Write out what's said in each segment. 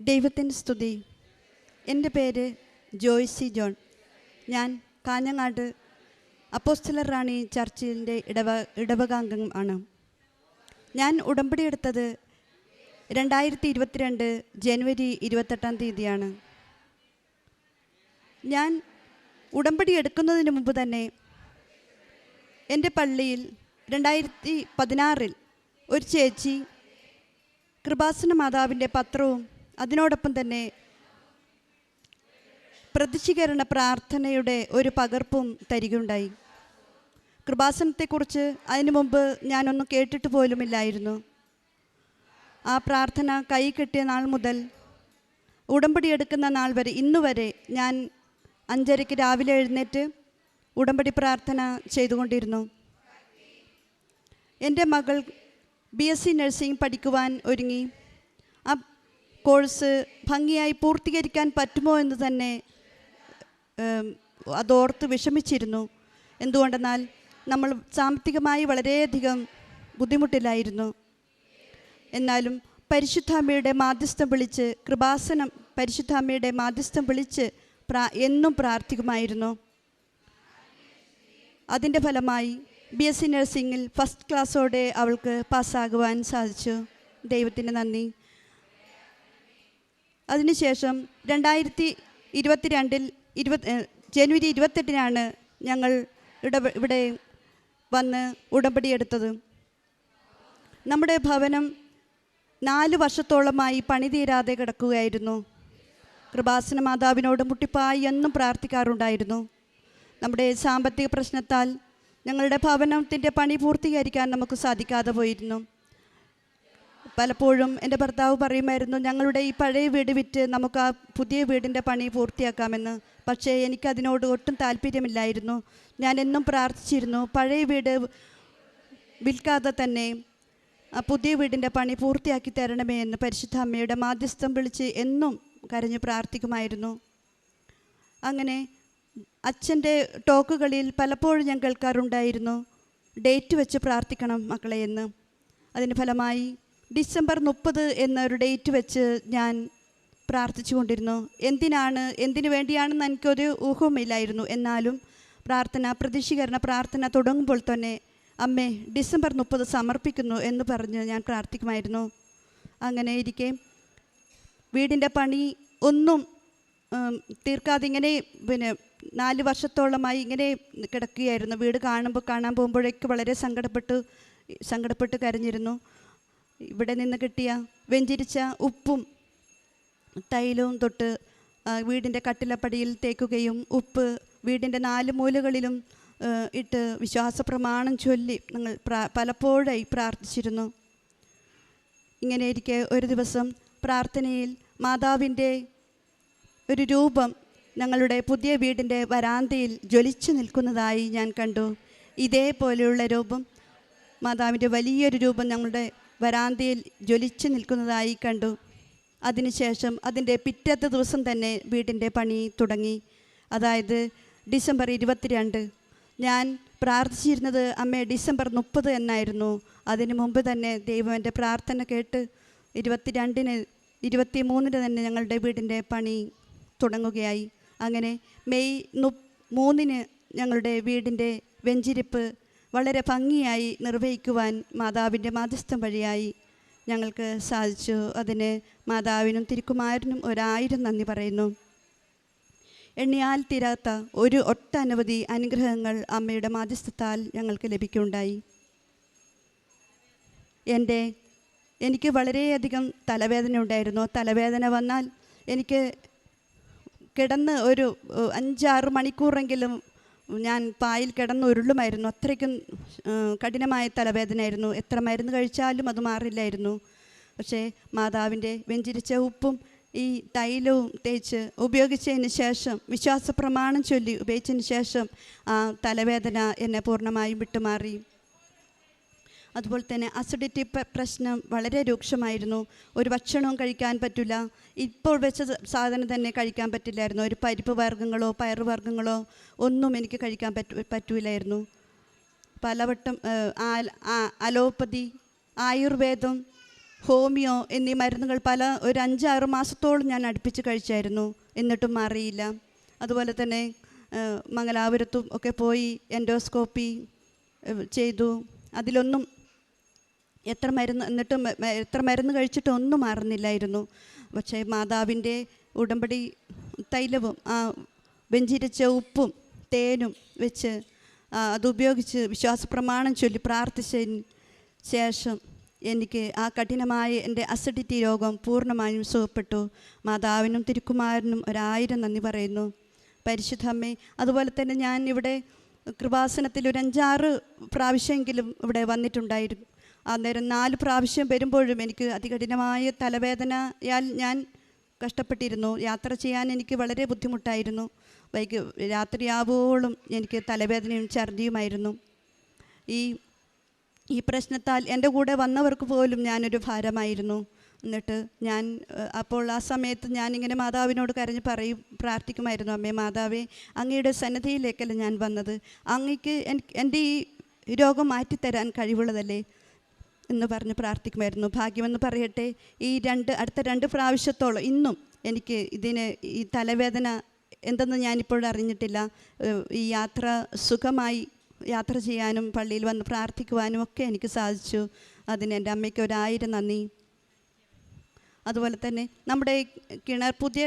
ദൈവത്തിന്റെ സ്തുതി. എന്റെ പേര് ജോയ്സി ജോൺ. ഞാൻ കാഞ്ഞങ്ങാട് അപ്പോസ്റ്റലർ റാണി ചർച്ചിന്റെ ഇടവ ഇടവകാംഗം ആണ്. ഞാൻ ഉടമ്പടി എടുത്തത് രണ്ടായിരത്തി ഇരുപത്തിരണ്ട് ജനുവരി ഇരുപത്തെട്ടാം തീയതിയാണ്. ഞാൻ ഉടമ്പടി എടുക്കുന്നതിന് മുമ്പ് തന്നെ എന്റെ പള്ളിയിൽ രണ്ടായിരത്തി പതിനാറിൽ ഒരു ചേച്ചി കൃപാസന മാതാവിന്റെ പത്രവും അതിനോടൊപ്പം തന്നെ പ്രതിശീകരണ പ്രാർത്ഥനയുടെ ഒരു പകർപ്പും തരികയുണ്ടായി. കൃപാസനത്തെക്കുറിച്ച് അതിനു മുമ്പ് ഞാനൊന്നും കേട്ടിട്ട് പോലുമില്ലായിരുന്നു. ആ പ്രാർത്ഥന കൈ കെട്ടിയ നാൾ മുതൽ ഉടമ്പടി എടുക്കുന്ന നാൾ വരെ ഇന്നുവരെ ഞാൻ അഞ്ചരയ്ക്ക് രാവിലെ എഴുന്നേറ്റ് ഉടമ്പടി പ്രാർത്ഥന ചെയ്തുകൊണ്ടിരുന്നു. എന്റെ മകൾ ബി എസ് സി നഴ്സിംഗ് പഠിക്കുവാൻ ഒരുങ്ങി. കോഴ്സ് ഭംഗിയായി പൂർത്തീകരിക്കാൻ പറ്റുമോ എന്ന് തന്നെ അതോർത്ത് വിഷമിച്ചിരുന്നു. എന്തുകൊണ്ടെന്നാൽ നമ്മൾ സാമ്പത്തികമായി വളരെയധികം ബുദ്ധിമുട്ടിലായിരുന്നു. എന്നാലും പരിശുദ്ധാമ്മയുടെ മാധ്യസ്ഥം വിളിച്ച് കൃപാസനം പരിശുദ്ധാമ്മയുടെ മാധ്യസ്ഥം വിളിച്ച് പ്രാ എന്നും പ്രാർത്ഥിക്കുമായിരുന്നു. അതിന്റെ ഫലമായി ബി എസ് സി നഴ്സിംഗിൽ ഫസ്റ്റ് ക്ലാസ്സോടെ അവൾക്ക് പാസ്സാകുവാൻ സാധിച്ചു. ദൈവത്തിന് നന്ദി. അതിനുശേഷം രണ്ടായിരത്തി ഇരുപത്തിരണ്ടിൽ ഇരുപത് ജനുവരി ഇരുപത്തെട്ടിനാണ് ഞങ്ങൾ ഇട ഇവിടെ വന്ന് ഉടമ്പടി എടുത്തത്. നമ്മുടെ ഭവനം നാല് വർഷത്തോളമായി പണിതീരാതെ കിടക്കുകയായിരുന്നു. കൃപാസന മാതാവിനോട് മുട്ടിപ്പായി എന്നും പ്രാർത്ഥിക്കാറുണ്ടായിരുന്നു. നമ്മുടെ സാമ്പത്തിക പ്രശ്നത്താൽ ഞങ്ങളുടെ ഭവനത്തിന്റെ പണി പൂർത്തീകരിക്കാൻ നമുക്ക് സാധിക്കാതെ പോയിരുന്നു. പലപ്പോഴും എന്റെ ഭർത്താവ് പറയുമായിരുന്നു ഞങ്ങളുടെ ഈ പഴയ വീട് വിറ്റ് നമുക്ക് ആ പുതിയ വീടിന്റെ പണി പൂർത്തിയാക്കാമെന്ന്. പക്ഷേ എനിക്കതിനോട് ഒട്ടും താല്പര്യമില്ലായിരുന്നു. ഞാൻ എന്നും പ്രാർത്ഥിച്ചിരുന്നു പഴയ വീട് വിൽക്കാതെ തന്നെ ആ പുതിയ വീടിന്റെ പണി പൂർത്തിയാക്കി തരണമേ എന്ന് പരിശുദ്ധ അമ്മയുടെ മാധ്യസ്ഥം വിളിച്ച് എന്നും കരഞ്ഞു പ്രാർത്ഥിക്കുമായിരുന്നു. അങ്ങനെ അച്ഛന്റെ ടോക്കുകളിൽ പലപ്പോഴും ഞാൻ കേൾക്കാറുണ്ടായിരുന്നു ഡേറ്റ് വെച്ച് പ്രാർത്ഥിക്കണം മക്കളെ എന്ന്. അതിന് ഫലമായി ഡിസംബർ മുപ്പത് എന്നൊരു ഡേറ്റ് വെച്ച് ഞാൻ പ്രാർത്ഥിച്ചു കൊണ്ടിരുന്നു എന്തിനാണ് എന്തിനു വേണ്ടിയാണെന്ന് എനിക്കൊരു ഊഹവുമില്ലായിരുന്നു. എന്നാലും പ്രാർത്ഥന പ്രതിഷീകരണ പ്രാർത്ഥന തുടങ്ങുമ്പോൾ തന്നെ അമ്മേ ഡിസംബർ മുപ്പത് സമർപ്പിക്കുന്നു എന്ന് പറഞ്ഞ് ഞാൻ പ്രാർത്ഥിക്കുമായിരുന്നു. അങ്ങനെ ഇരിക്കെ. വീടിന്റെ പണി ഒന്നും തീർക്കാതെ ഇങ്ങനെ പിന്നെ നാല് വർഷത്തോളമായി ഇങ്ങനെ കിടക്കുകയായിരുന്നു. വീട് കാണുമ്പോൾ കാണാൻ പോകുമ്പോഴേക്ക് വളരെ സങ്കടപ്പെട്ട് സങ്കടപ്പെട്ട് കരഞ്ഞിരുന്നു. ഇവിടെ നിന്ന് കിട്ടിയ വെഞ്ചിരിച്ച ഉപ്പും തൈലവും തൊട്ട് വീടിന്റെ കട്ടിലപ്പടിയിൽ തേക്കുകയും ഉപ്പ് വീടിന്റെ നാല് മൂലകളിലും ഇട്ട് വിശ്വാസ പ്രമാണം ചൊല്ലി ഞങ്ങൾ പലപ്പോഴായി പ്രാർത്ഥിച്ചിരുന്നു. ഇങ്ങനെ ഇരിക്കെ ഒരു ദിവസം പ്രാർത്ഥനയിൽ മാതാവിന്റെ ഒരു രൂപം ഞങ്ങളുടെ പുതിയ വീടിന്റെ വരാന്തയിൽ ജ്വലിച്ചു നിൽക്കുന്നതായി ഞാൻ കണ്ടു. ഇതേപോലെയുള്ള രൂപം മാതാവിന്റെ വലിയൊരു രൂപം ഞങ്ങളുടെ വരാന്തയിൽ ജ്വലിച്ചു നിൽക്കുന്നതായി കണ്ടു. അതിനുശേഷം അതിന്റെ പിറ്റത്തെ ദിവസം തന്നെ വീടിന്റെ പണി തുടങ്ങി. അതായത് ഡിസംബർ ഇരുപത്തിരണ്ട്. ഞാൻ പ്രാർത്ഥിച്ചിരുന്നത് അമ്മേ ഡിസംബർ മുപ്പത് എന്നായിരുന്നു. അതിനു മുമ്പ് തന്നെ ദൈവം എന്റെ പ്രാർത്ഥന കേട്ട് ഇരുപത്തിരണ്ടിന് ഇരുപത്തി മൂന്നിന് തന്നെ ഞങ്ങളുടെ വീടിന്റെ പണി തുടങ്ങുകയായി. അങ്ങനെ മെയ് നു മൂന്നിന് ഞങ്ങളുടെ വീടിന്റെ വെഞ്ചിരിപ്പ് വളരെ ഭംഗിയായി നിർവഹിക്കുവാൻ മാതാവിന്റെ മാധ്യസ്ഥം വഴിയായി ഞങ്ങൾക്ക് സാധിച്ചു. അതിന് മാതാവിനും തിരുക്കുമാരനും ഒരായിരം നന്ദി പറയുന്നു. എണ്ണിയാൽ തീരാത്ത ഒരു ഒട്ടനവധി അനുഗ്രഹങ്ങൾ അമ്മയുടെ മാധ്യസ്ഥത്താൽ ഞങ്ങൾക്ക് ലഭിക്കുകയുണ്ടായി. എന്റെ എനിക്ക് വളരെയധികം തലവേദന ഉണ്ടായിരുന്നു. തലവേദന വന്നാൽ എനിക്ക് കിടന്ന് ഒരു അഞ്ചാറ് മണിക്കൂറെങ്കിലും ഞാൻ പായിൽ കിടന്ന് ഉരുളുമായിരുന്നു അത്രയ്ക്കും കഠിനമായ തലവേദനയായിരുന്നു. എത്ര മരുന്ന് കഴിച്ചാലും അത് മാറില്ലായിരുന്നു. പക്ഷേ മാതാവിന്റെ വെഞ്ചിരിച്ച ഉപ്പും ഈ തൈലവും തേച്ച് ഉപയോഗിച്ചതിന് ശേഷം വിശ്വാസ പ്രമാണം ചൊല്ലി ഉപയോഗിച്ചതിന് ശേഷം ആ തലവേദന എന്നെ പൂർണമായും വിട്ടുമാറി. അതുപോലെ തന്നെ അസിഡിറ്റി പ്രശ്നം വളരെ രൂക്ഷമായിരുന്നു. ഒരു ഭക്ഷണവും കഴിക്കാൻ പറ്റില്ല. ഇപ്പോൾ വെച്ച സാധനം തന്നെ കഴിക്കാൻ പറ്റില്ലായിരുന്നു. ഒരു പരിപ്പ് വർഗങ്ങളോ പയറ് വർഗങ്ങളോ ഒന്നും എനിക്ക് കഴിക്കാൻ പറ്റു പറ്റൂലായിരുന്നു. പലവട്ടം അലോപ്പതി ആയുർവേദം ഹോമിയോ എന്നീ മരുന്നുകൾ പല ഒരു അഞ്ചാറ് മാസത്തോളം ഞാൻ അടുപ്പിച്ച് കഴിച്ചായിരുന്നു. എന്നിട്ടും മാറിയില്ല. അതുപോലെ തന്നെ മംഗലാപുരത്തും ഒക്കെ പോയി എൻഡോസ്കോപ്പി ചെയ്തു. അതിലൊന്നും എത്ര മരുന്ന് എന്നിട്ടും എത്ര മരുന്ന് കഴിച്ചിട്ട് ഒന്നും മാറുന്നില്ലായിരുന്നു. പക്ഷേ മാതാവിന്റെ ഉടമ്പടി തൈലവും ആ വെഞ്ചിരിച്ച ഉപ്പും തേനും വെച്ച് അതുപയോഗിച്ച് വിശ്വാസപ്രമാണം ചൊല്ലി പ്രാർത്ഥിച്ചതിന് ശേഷം എനിക്ക് ആ കഠിനമായ എന്റെ അസിഡിറ്റി രോഗം പൂർണമായും സുഖപ്പെട്ടു. മാതാവിനും തിരുക്കുമാരനും ഒരായിരം നന്ദി പറയുന്നു. പരിശുദ്ധ അമ്മേ അതുപോലെ തന്നെ ഞാൻ ഇവിടെ കൃപാസനത്തിൽ ഒരു അഞ്ചാറ് പ്രാവശ്യമെങ്കിലും ഇവിടെ വന്നിട്ടുണ്ടായിരുന്നു. അന്നേരം നാല് പ്രാവശ്യം വരുമ്പോഴും എനിക്ക് അതികഠിനമായ തലവേദനയാൽ ഞാൻ കഷ്ടപ്പെട്ടിരുന്നു. യാത്ര ചെയ്യാൻ എനിക്ക് വളരെ ബുദ്ധിമുട്ടായിരുന്നു. വൈകി രാത്രിയാവോളം എനിക്ക് തലവേദനയും ഛർദിയുമായിരുന്നു. ഈ ഈ പ്രശ്നത്താൽ എന്റെ കൂടെ വന്നവർക്ക് പോലും ഞാനൊരു ഭാരമായിരുന്നു. എന്നിട്ട് ഞാൻ അപ്പോൾ ആ സമയത്ത് ഞാനിങ്ങനെ മാതാവിനോട് കരഞ്ഞ് പറയും പ്രാർത്ഥിക്കുമായിരുന്നു അമ്മേ മാതാവേ അങ്ങയുടെ സന്നദ്ധിയിലേക്കല്ല ഞാൻ വന്നത്? അങ്ങയ്ക്ക് എന്റെ ഈ രോഗം മാറ്റിത്തരാൻ കഴിവുള്ളതല്ലേ? എന്ന് പറഞ്ഞ് പ്രാർത്ഥിക്കുമായിരുന്നു. ഭാഗ്യമെന്ന് പറയട്ടെ ഈ രണ്ട് അടുത്ത രണ്ട് പ്രാവശ്യത്തോളം ഇന്നും എനിക്ക് ഇതിന് ഈ തലവേദന എന്തെന്ന് ഞാനിപ്പോൾ അറിഞ്ഞിട്ടില്ല. ഈ യാത്ര സുഖമായി യാത്ര ചെയ്യാനും പള്ളിയിൽ വന്ന് പ്രാർത്ഥിക്കുവാനും ഒക്കെ എനിക്ക് സാധിച്ചു. അതിന് എന്റെ അമ്മയ്ക്ക് ഒരായിരം നന്ദി. അതുപോലെ തന്നെ നമ്മുടെ കിണർ പുതിയ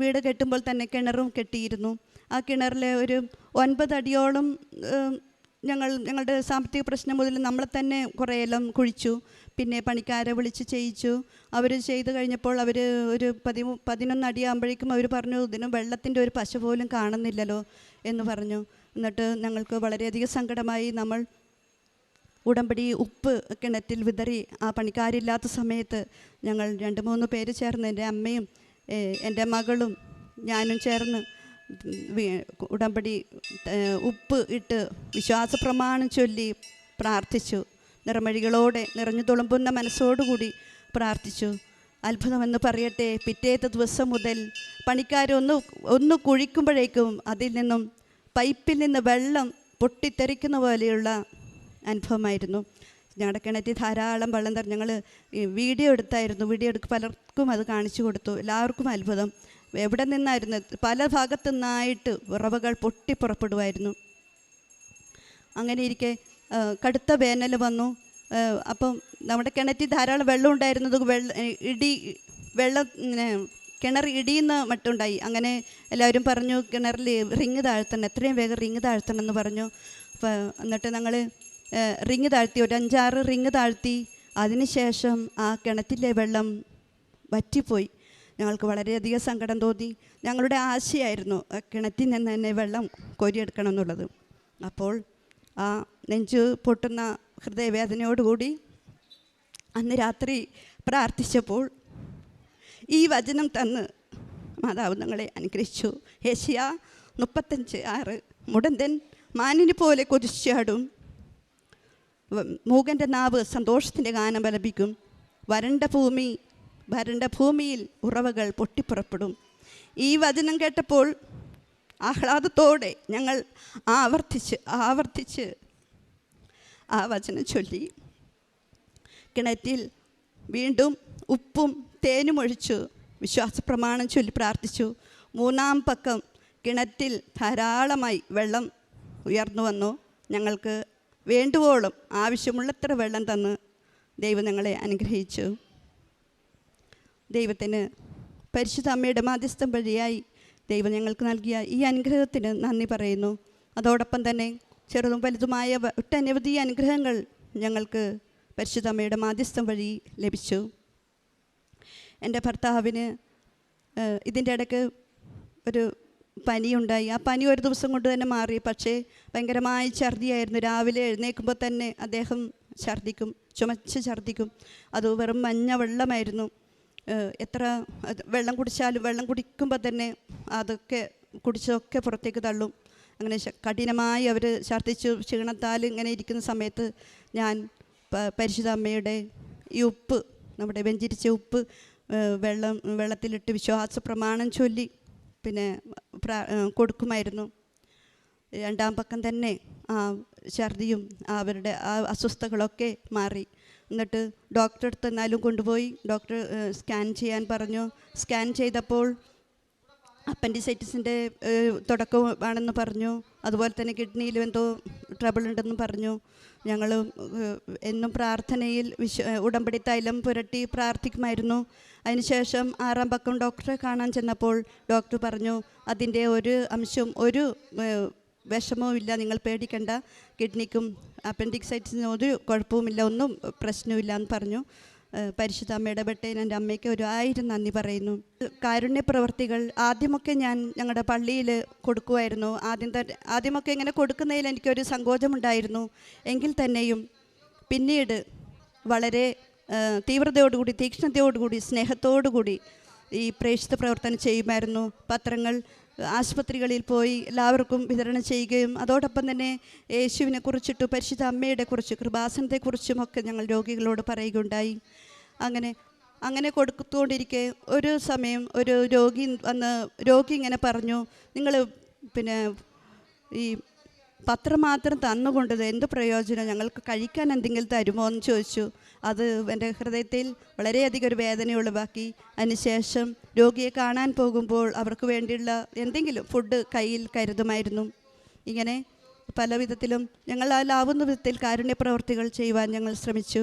വീട് കെട്ടുമ്പോൾ തന്നെ കിണറും കെട്ടിയിരുന്നു. ആ കിണറിലെ ഒരു ഒൻപത് അടിയോളം ഏം, ഞങ്ങൾ ഞങ്ങളുടെ സാമ്പത്തിക പ്രശ്നം മുതൽ നമ്മളെ തന്നെ കുറേയെല്ലാം കുഴിച്ചു. പിന്നെ പണിക്കാരെ വിളിച്ച് ചെയ്യിച്ചു. അവർ ചെയ്ത് കഴിഞ്ഞപ്പോൾ അവർ ഒരു പതി പതിനൊന്ന് അടിയാകുമ്പോഴേക്കും അവർ പറഞ്ഞു ഇതിന് വെള്ളത്തിന്റെ ഒരു പശ പോലും കാണുന്നില്ലല്ലോ എന്ന് പറഞ്ഞു. എന്നിട്ട് ഞങ്ങൾക്ക് വളരെയധികം സങ്കടമായി. നമ്മൾ ഉടമ്പടി ഉപ്പ് കിണറ്റിൽ വിതറി. ആ പണിക്കാരില്ലാത്ത സമയത്ത് ഞങ്ങൾ രണ്ട് മൂന്ന് പേര് ചേർന്ന് എന്റെ അമ്മയും എന്റെ മകളും ഞാനും ചേർന്ന് ഉടമ്പടി ഉപ്പ് ഇട്ട് വിശ്വാസ പ്രമാണം ചൊല്ലി പ്രാർത്ഥിച്ചു. നിറമഴികളോടെ നിറഞ്ഞു തുളുമ്പുന്ന മനസ്സോടുകൂടി പ്രാർത്ഥിച്ചു. അത്ഭുതമെന്ന് പറയട്ടെ പിറ്റേത്തെ ദിവസം മുതൽ പണിക്കാരൊന്ന് ഒന്ന് കുഴിക്കുമ്പോഴേക്കും അതിൽ നിന്നും പൈപ്പിൽ നിന്ന് വെള്ളം പൊട്ടിത്തെറിക്കുന്ന പോലെയുള്ള അനുഭവമായിരുന്നു. ഞങ്ങളുടെ കിണറ്റിൽ ധാരാളം വെള്ളം തരും ഞങ്ങൾ വീഡിയോ എടുത്തായിരുന്നു. വീഡിയോ എടുക്കുക പലർക്കും അത് കാണിച്ചു കൊടുത്തു. എല്ലാവർക്കും അത്ഭുതം. എവിടെ നിന്നായിരുന്നു? പല ഭാഗത്തു നിന്നായിട്ട് ഉറവകൾ പൊട്ടിപ്പുറപ്പെടുമായിരുന്നു അങ്ങനെ ഇരിക്കെ കടുത്ത വേനൽ വന്നു. അപ്പം നമ്മുടെ കിണറ്റിൽ ധാരാളം വെള്ളം ഉണ്ടായിരുന്നത് വെള്ള ഇടി വെള്ളം ഇങ്ങനെ കിണർ ഇടിയുന്ന മട്ടുണ്ടായി. അങ്ങനെ എല്ലാവരും പറഞ്ഞു കിണറിൽ റിങ് താഴ്ത്തണം എത്രയും വേഗം റിങ് താഴ്ത്തണം എന്ന് പറഞ്ഞു. എന്നിട്ട് ഞങ്ങൾ റിങ് താഴ്ത്തി ഒരു അഞ്ചാറ് റിങ് താഴ്ത്തി. അതിനുശേഷം ആ കിണറ്റിലെ വെള്ളം വറ്റിപ്പോയി. ഞങ്ങൾക്ക് വളരെയധികം സങ്കടം തോന്നി. ഞങ്ങളുടെ ആശയായിരുന്നു കിണറ്റിൽ നിന്ന് തന്നെ വെള്ളം കോരിയെടുക്കണം എന്നുള്ളത് അപ്പോൾ ആ നെഞ്ച് പൊട്ടുന്ന ഹൃദയവേദനയോടുകൂടി അന്ന് രാത്രി പ്രാർത്ഥിച്ചപ്പോൾ ഈ വചനം തന്ന് മാതാവ് ഞങ്ങളെ അനുഗ്രഹിച്ചു. ഏഷ്യ മുപ്പത്തഞ്ച് ആറ് മുടന്തൻ മാനിനു പോലെ കൊതിച്ചാടും മൂകന്റെ നാവ് സന്തോഷത്തിന്റെ ഗാനം ലഭിക്കും വരണ്ട ഭൂമി വരണ്ട ഭൂമിയിൽ ഉറവകൾ പൊട്ടിപ്പുറപ്പെടും. ഈ വചനം കേട്ടപ്പോൾ ആഹ്ലാദത്തോടെ ഞങ്ങൾ ആവർത്തിച്ച് ആവർത്തിച്ച് ആ വചനം ചൊല്ലി. കിണറ്റിൽ വീണ്ടും ഉപ്പും തേനും ഒഴിച്ചു വിശ്വാസ പ്രമാണം ചൊല്ലി പ്രാർത്ഥിച്ചു. മൂന്നാം പക്കം കിണറ്റിൽ ധാരാളമായി വെള്ളം ഉയർന്നു വന്നു. ഞങ്ങൾക്ക് വേണ്ടുവോളം ആവശ്യമുള്ളത്ര വെള്ളം തന്ന് ദൈവം ഞങ്ങളെ അനുഗ്രഹിച്ചു. ദൈവത്തിന് പരിശുദ്ധ അമ്മയുടെ മാധ്യസ്ഥം വഴിയായി ദൈവം ഞങ്ങൾക്ക് നൽകിയ ഈ അനുഗ്രഹത്തിന് നന്ദി പറയുന്നു. അതോടൊപ്പം തന്നെ ചെറുതും വലുതുമായ ഒട്ടനവധി അനുഗ്രഹങ്ങൾ ഞങ്ങൾക്ക് പരിശുദ്ധ അമ്മയുടെ മാധ്യസ്ഥം വഴി ലഭിച്ചു. എന്റെ ഭർത്താവിന് ഇതിന്റെ ഇടയ്ക്ക് ഒരു പനിയുണ്ടായി. ആ പനി ഒരു ദിവസം കൊണ്ട് തന്നെ മാറി. പക്ഷേ ഭയങ്കരമായ ഛർദിയായിരുന്നു. രാവിലെ എഴുന്നേൽക്കുമ്പോൾ തന്നെ അദ്ദേഹം ഛർദിക്കും ചുമച്ച് ഛർദിക്കും. അത് വെറും മഞ്ഞ വെള്ളമായിരുന്നു. എത്ര വെള്ളം കുടിച്ചാലും വെള്ളം കുടിക്കുമ്പോൾ തന്നെ അതൊക്കെ കുടിച്ചതൊക്കെ പുറത്തേക്ക് തള്ളും. അങ്ങനെ കഠിനമായി അവർ ഛർദ്ദിച്ചു ക്ഷീണത്താൽ ഇങ്ങനെ ഇരിക്കുന്ന സമയത്ത് ഞാൻ പരിശുദ്ധ അമ്മയുടെ ഈ ഉപ്പ് നമ്മുടെ വെഞ്ചിരിച്ച ഉപ്പ് വെള്ളം വെള്ളത്തിലിട്ട് വിശ്വാസ പ്രമാണം ചൊല്ലി പിന്നെ കൊടുക്കുമായിരുന്നു. രണ്ടാം പക്കം തന്നെ ആ ഛർദിയും അവരുടെ ആ അസ്വസ്ഥകളൊക്കെ മാറി. എന്നിട്ട് ഡോക്ടറെ അടുത്ത് എന്നാലും കൊണ്ടുപോയി. ഡോക്ടർ സ്കാൻ ചെയ്യാൻ പറഞ്ഞു. സ്കാൻ ചെയ്തപ്പോൾ അപ്പൻഡിസൈറ്റിസിന്റെ തുടക്കമാണെന്ന് പറഞ്ഞു. അതുപോലെ തന്നെ കിഡ്നിയിലും എന്തോ ട്രബിൾ ഉണ്ടെന്ന് പറഞ്ഞു. ഞങ്ങൾ എന്നും പ്രാർത്ഥനയിൽ വിശ്വ ഉടമ്പടി തൈലം പുരട്ടി പ്രാർത്ഥിക്കുമായിരുന്നു. അതിനുശേഷം ആറാം പക്കം ഡോക്ടറെ കാണാൻ ചെന്നപ്പോൾ ഡോക്ടർ പറഞ്ഞു അതിന്റെ ഒരു അംശം ഒരു ഏഹ്, വിഷമവും ഇല്ല നിങ്ങൾ പേടിക്കണ്ട. കിഡ്നിക്കും അപ്പൻഡിക്സൈറ്റിസിനും ഒരു കുഴപ്പവുമില്ല ഒന്നും പ്രശ്നവുമില്ല എന്ന് പറഞ്ഞു. പരിശുദ്ധ അമ്മ ഇടപെട്ടതിന് എന്റെ അമ്മയ്ക്ക് ഒരു ആയിരം നന്ദി പറയുന്നു. കാരുണ്യ പ്രവർത്തികൾ ആദ്യമൊക്കെ ഞാൻ ഞങ്ങളുടെ പള്ളിയിൽ കൊടുക്കുമായിരുന്നു. ആദ്യം തന്നെ ആദ്യമൊക്കെ ഇങ്ങനെ കൊടുക്കുന്നതിൽ എനിക്കൊരു സങ്കോചമുണ്ടായിരുന്നു. എങ്കിൽ തന്നെയും പിന്നീട് വളരെ തീവ്രതയോടുകൂടി തീക്ഷ്ണതയോടുകൂടി സ്നേഹത്തോടുകൂടി ഈ പ്രേക്ഷിത പ്രവർത്തനം ചെയ്യുമായിരുന്നു. പത്രങ്ങൾ ആശുപത്രികളിൽ പോയി എല്ലാവർക്കും വിതരണം ചെയ്യുകയും അതോടൊപ്പം തന്നെ യേശുവിനെ കുറിച്ചിട്ട് പരിശുദ്ധ അമ്മയുടെ കുറിച്ച് കൃപാസനത്തെക്കുറിച്ചും ഒക്കെ ഞങ്ങൾ രോഗികളോട് പറയുകയുണ്ടായി. അങ്ങനെ അങ്ങനെ കൊടുത്തുകൊണ്ടിരിക്കെ ഒരു സമയം ഒരു രോഗി വന്ന് രോഗി ഇങ്ങനെ പറഞ്ഞു നിങ്ങൾ പിന്നെ ഈ പത്രം മാത്രം തന്നുകൊണ്ടത് എന്ത് പ്രയോജനം? ഞങ്ങൾക്ക് കഴിക്കാൻ എന്തെങ്കിലും തരുമോ? എന്ന് ചോദിച്ചു. അത് എന്റെ ഹൃദയത്തിൽ വളരെയധികം ഒരു വേദന ഒഴിവാക്കി അതിനുശേഷം രോഗിയെ കാണാൻ പോകുമ്പോൾ അവർക്ക് വേണ്ടിയുള്ള എന്തെങ്കിലും ഫുഡ് കയ്യിൽ കരുതുമായിരുന്നു. ഇങ്ങനെ പല വിധത്തിലും ഞങ്ങൾ അതിലാവുന്ന വിധത്തിൽ കാരുണ്യ പ്രവർത്തികൾ ചെയ്യുവാൻ ഞങ്ങൾ ശ്രമിച്ചു.